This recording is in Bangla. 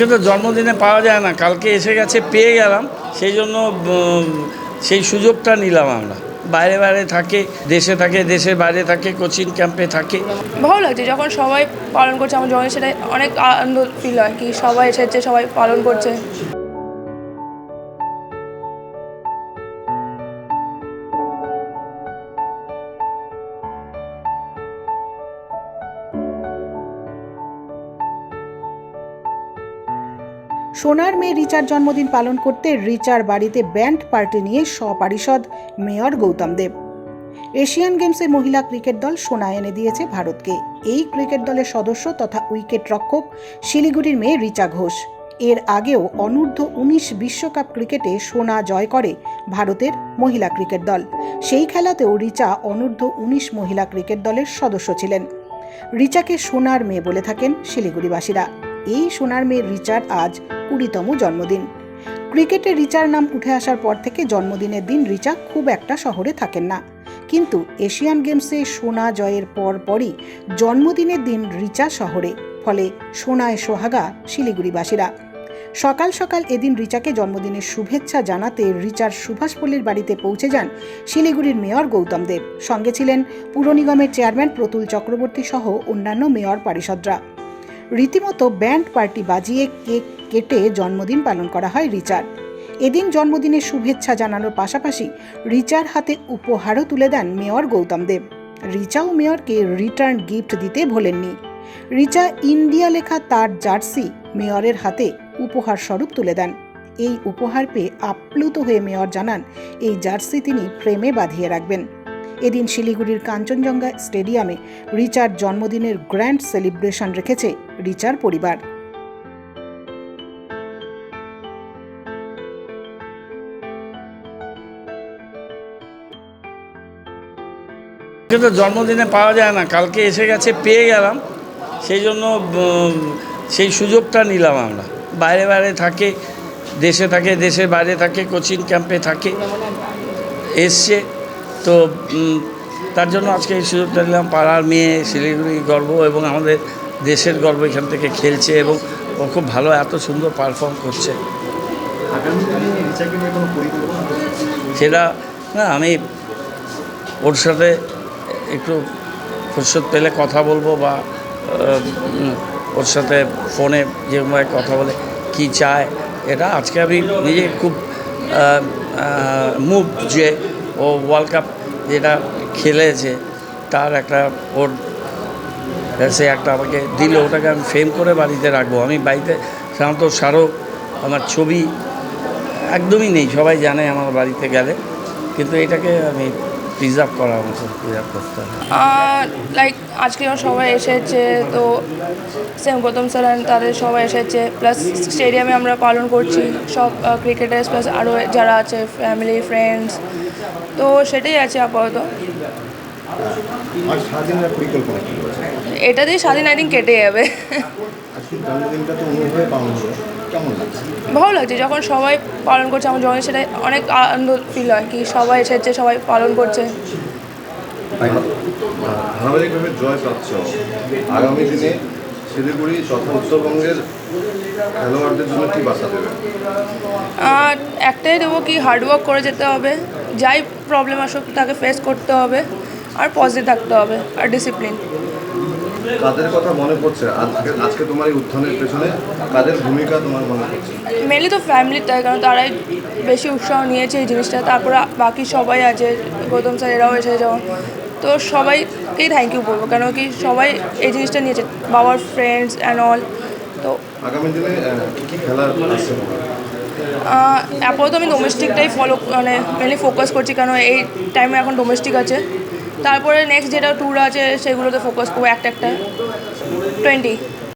কিন্তু জন্মদিনে পাওয়া যায় না, কালকে এসে গেছে, পেয়ে গেলাম, সেই জন্য সেই সুযোগটা নিলাম আমরা। বাইরে বাইরে থাকে, দেশে থাকে, দেশের বাইরে থাকে, কোচিং ক্যাম্পে থাকে। ভালো লাগছে, যখন সবাই পালন করছে, আমার জন্য সেটা অনেক আনন্দ ফিল হয়, কি সবাই এসেছে, সবাই পালন করছে। সোনার মেয়ে রিচার জন্মদিন পালন করতে রিচার বাড়িতে ব্যান্ড পার্টি নিয়ে সপারিষদ মেয়র গৌতম দেব। এশিয়ান গেমসে মহিলা ক্রিকেট দল সোনা এনে দিয়েছে ভারতকে। এই ক্রিকেট দলের সদস্য তথা উইকেট রক্ষক শিলিগুড়ির মেয়ে রিচা ঘোষ। এর আগেও অনূর্ধ্ব উনিশ বিশ্বকাপ ক্রিকেটে সোনা জয় করে ভারতের মহিলা ক্রিকেট দল। সেই খেলাতেও রিচা অনূর্ধ্ব উনিশ মহিলা ক্রিকেট দলের সদস্য ছিলেন। রিচাকে সোনার মেয়ে বলে থাকেন শিলিগুড়িবাসীরা। এই সোনার মেয়ে রিচার আজ কুড়িতম জন্মদিন। ক্রিকেটে রিচার নাম উঠে আসার পর থেকে জন্মদিনের দিন রিচা খুব একটা শহরে থাকেন না। কিন্তু এশিয়ান গেমসে সোনা জয়ের পর পরই জন্মদিনের দিন রিচা শহরে, ফলে সোনায় সোহাগা শিলিগুড়িবাসীরা। সকাল সকাল এদিন রিচাকে জন্মদিনের শুভেচ্ছা জানাতে রিচার সুভাষপল্লীর বাড়িতে পৌঁছে যান শিলিগুড়ির মেয়র গৌতম দেব। সঙ্গে ছিলেন পুর নিগমের চেয়ারম্যান প্রতুল চক্রবর্তী সহ অন্যান্য মেয়র পারিষদরা। রীতিমতো ব্যান্ড পার্টি বাজিয়ে কেক কেটে জন্মদিন পালন করা হয় রিচার। এদিন জন্মদিনের শুভেচ্ছা জানানোর পাশাপাশি রিচার হাতে উপহারও তুলে দেন মেয়র গৌতম দেব। রিচাও মেয়রকে রিটার্ন গিফট দিতে ভোলেননি। রিচা ইন্ডিয়া লেখা তার জার্সি মেয়রের হাতে উপহার স্বরূপ তুলে দেন। এই উপহার পেয়ে আপ্লুত হয়ে মেয়র জানান, এই জার্সি তিনি ফ্রেমে বাঁধিয়ে রাখবেন। এদিন শিলিগুড়ির কাঞ্চনজঙ্ঘা স্টেডিয়ামে রিচার জন্মদিনের গ্র্যান্ড সেলিব্রেশন রেখেছে রিচার পরিবার। তো জন্মদিনে পাওয়া যায় না, কালকে এসে গেছে, পেয়ে গেলাম। সেই জন্য সেই সুযোগটা নিলাম আমরা। বাইরে বাইরে থাকে, দেশে থাকে দেশের বাইরে থাকে, কোচিং ক্যাম্পে থাকে, এসছে। তো তার জন্য আজকে এই সুযোগটা নিলাম পাড়ার মেয়ে শিলিগুড়ি গর্ব এবং আমাদের দেশের গর্ব এখান থেকে খেলছে এবং ও খুব ভালো, এত সুন্দর পারফর্ম করছে। সেটা, না, আমি ওর সাথে একটু ফুরসত পেলে কথা বলব বা ওর সাথে ফোনে যেভাবে কথা বলে কি চায়, এটা আজকে আমি নিজে খুব মুভ যে ও ওয়ার্ল্ড কাপ যেটা খেলেছে, তার একটা ওর সে একটা আমাকে দিল, ওটাকে আমি ফ্রেম করে বাড়িতে রাখব। আমি বাড়িতে সাধারণত স্মারক আমার ছবি একদমই নেই, সবাই জানে আমার বাড়িতে গেলে। কিন্তু এটাকে আমি প্রিজার্ভ করার মতো প্রিজার্ভ করতে হবে। লাইক আজকে সবাই এসেছে, তো সেম গৌতম স্যার তাদের সবাই এসেছে প্লাস স্টেডিয়ামে আমরা পালন করছি, সব ক্রিকেটার্স প্লাস আরও যারা আছে ফ্যামিলি ফ্রেন্ডস তো সেটাই আছে আপাতত। এটা দিয়ে স্বাধীন আই থিঙ্ক কেটে যাবে। ভালো লাগছে যখন সবাই পালন করছে আমার জন্য সেটা অনেক আনন্দ ফিল হয় কি সবাই এসেছে সবাই পালন করছে। ধারাবাহিকভাবে জয় পাচ্ছ। আগামী দিনে শিলিগুড়ি তথা উত্তরবঙ্গের খেলোয়াড়দের জন্য কি বার্তা দেবে? আর একটাই দেবো কি হার্ডওয়ার্ক করে যেতে হবে। যাই প্রবলেম আসুক তাকে ফেস করতে হবে আর পজিটিভ থাকতে হবে আর ডিসিপ্লিন কাদের কথা মনে পড়ছে? আজকে আজকে তোমার এই উত্থানের পেছনে কাদের ভূমিকা তোমার মনে পড়ছে? মেনলি তো ফ্যামিলির তাই কারণ তারাই বেশি উৎসাহ নিয়েছে এই জিনিসটা। তারপরে বাকি সবাই আছে গৌতম স্যার এরাও এসে যেমন। তো সবাইকেই থ্যাংক ইউ বলব কেন কি সবাই এই জিনিসটা নিয়েছে বাবার ফ্রেন্ডস অ্যান্ড অল তো আগামী দিনে কি খেলা আপাতত আমি ডোমেস্টিকটাই ফলো মানে মেনলি ফোকাস করছি, কেন এই টাইমে এখন ডোমেস্টিক আছে। তারপরে নেক্সট যেটা ট্যুর আছে, সেগুলোতে ফোকাস করব একটা একটা টোয়েন্টি